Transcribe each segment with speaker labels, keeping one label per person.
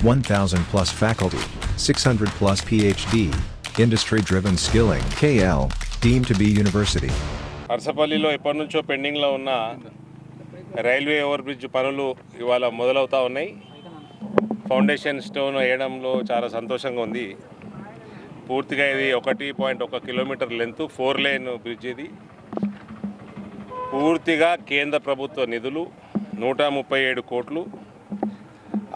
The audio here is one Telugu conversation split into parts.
Speaker 1: 1000 plus faculty, 600 plus PhD, industry driven skilling. KL, deemed to be university.
Speaker 2: అరసపల్లిలో ఎప్పటి నుంచో పెండింగ్లో ఉన్న రైల్వే ఓవర్ బ్రిడ్జ్ పనులు ఇవాళ మొదలవుతూ ఉన్నాయి ఫౌండేషన్ స్టోన్ వేయడంలో చాలా సంతోషంగా ఉంది పూర్తిగా ఇది ఒకటి పాయింట్ ఒక kilometre length four line bridge ఇది పూర్తిగా కేంద్ర ప్రభుత్వ నిధులు నూట ముప్పై ఏడు కోట్లు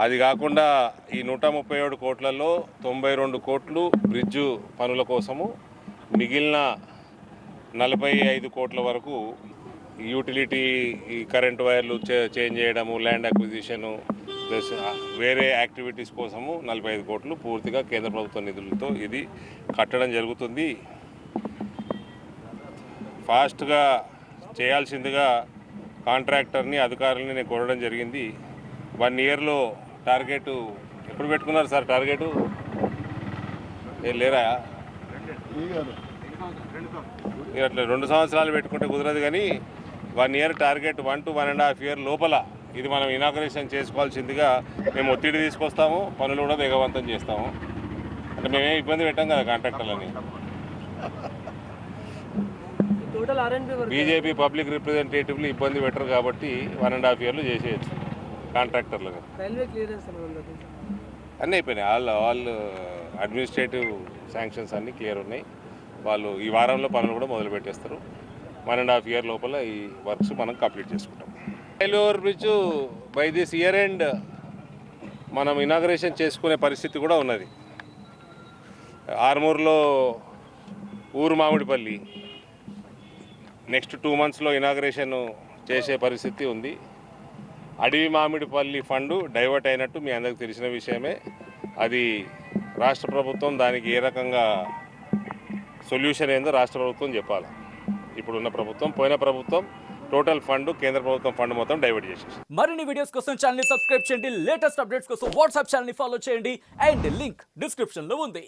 Speaker 2: అది కాకుండా ఈ నూట ముప్పై ఏడు కోట్లలో తొంభై రెండు కోట్లు బ్రిడ్జు పనుల కోసము మిగిలిన నలభై ఐదు కోట్ల వరకు యూటిలిటీ ఈ కరెంట్ వైర్లు చే- చేంజ్ చేయడము ల్యాండ్ అక్విజిషను ప్లస్ వేరే యాక్టివిటీస్ కోసము నలభై ఐదు కోట్లు పూర్తిగా కేంద్ర ప్రభుత్వ నిధులతో ఇది కట్టడం జరుగుతుంది. ఫాస్ట్గా చేయాల్సిందిగా కాంట్రాక్టర్ని అధికారులని నేను కోరడం జరిగింది. వన్ ఇయర్లో టార్గెట్ ఎప్పుడు పెట్టుకున్నారు సార్ టార్గెట్? ఏ లేరా? అట్లా రెండు సంవత్సరాలు పెట్టుకుంటే కుదరదు కానీ one year target one to one and half year లోపల ఇది మనం ఇనాగ్రేషన్ చేసుకోవాల్సిందిగా మేము ఒత్తిడి తీసుకొస్తాము పనులు కూడా వేగవంతం చేస్తాము. అంటే మేమేం ఇబ్బంది పెట్టాం కదా కాంట్రాక్టర్లని. బీజేపీ పబ్లిక్ రిప్రజెంటేటివ్లు ఇబ్బంది పెట్టరు కాబట్టి వన్ అండ్ హాఫ్ ఇయర్లు చేసేయచ్చు.
Speaker 3: రైల్వే క్లియరెన్స్ ఉంది
Speaker 2: అన్నీ అయిపోయినాయి. ఆల్ ఆల్ అడ్మినిస్ట్రేటివ్ శాంక్షన్స్ అన్నీ క్లియర్ ఉన్నాయి. వాళ్ళు ఈ వారంలో పనులు కూడా మొదలు పెట్టేస్తారు. వన్ అండ్ హాఫ్ ఇయర్ లోపల ఈ వర్క్స్ మనం కంప్లీట్ చేసుకుంటాం. Railway over bridge by this year end మనం ఇనాగ్రేషన్ చేసుకునే పరిస్థితి కూడా ఉన్నది. ఆర్మూర్లో ఊరు మామిడిపల్లి నెక్స్ట్ టూ మంత్స్లో ఇనాగ్రేషన్ చేసే పరిస్థితి ఉంది. అడవి మామిడిపల్లి ఫండ్ డైవర్ట్ అయినట్టు మీ అందరికి తెలిసిన విషయమే. అది రాష్ట్ర ప్రభుత్వం దానికి ఏ రకంగా సొల్యూషన్ ఏందో రాష్ట్ర ప్రభుత్వం చెప్పాలి. ఇప్పుడున్న ప్రభుత్వం పోయిన ప్రభుత్వం టోటల్ ఫండ్ కేంద్ర ప్రభుత్వం ఫండ్ మొత్తం డైవర్ట్ చేసేసి
Speaker 4: మరిన్ని వీడియోస్ కోసం ఛానల్ సబ్స్క్రైబ్ చేయండి. లేటెస్ట్ అప్డేట్స్ కోసం వాట్సాప్ ఛానల్ ఫాలో చేయండి. అండ్ లింక్ డిస్క్రిప్షన్లో ఉంది.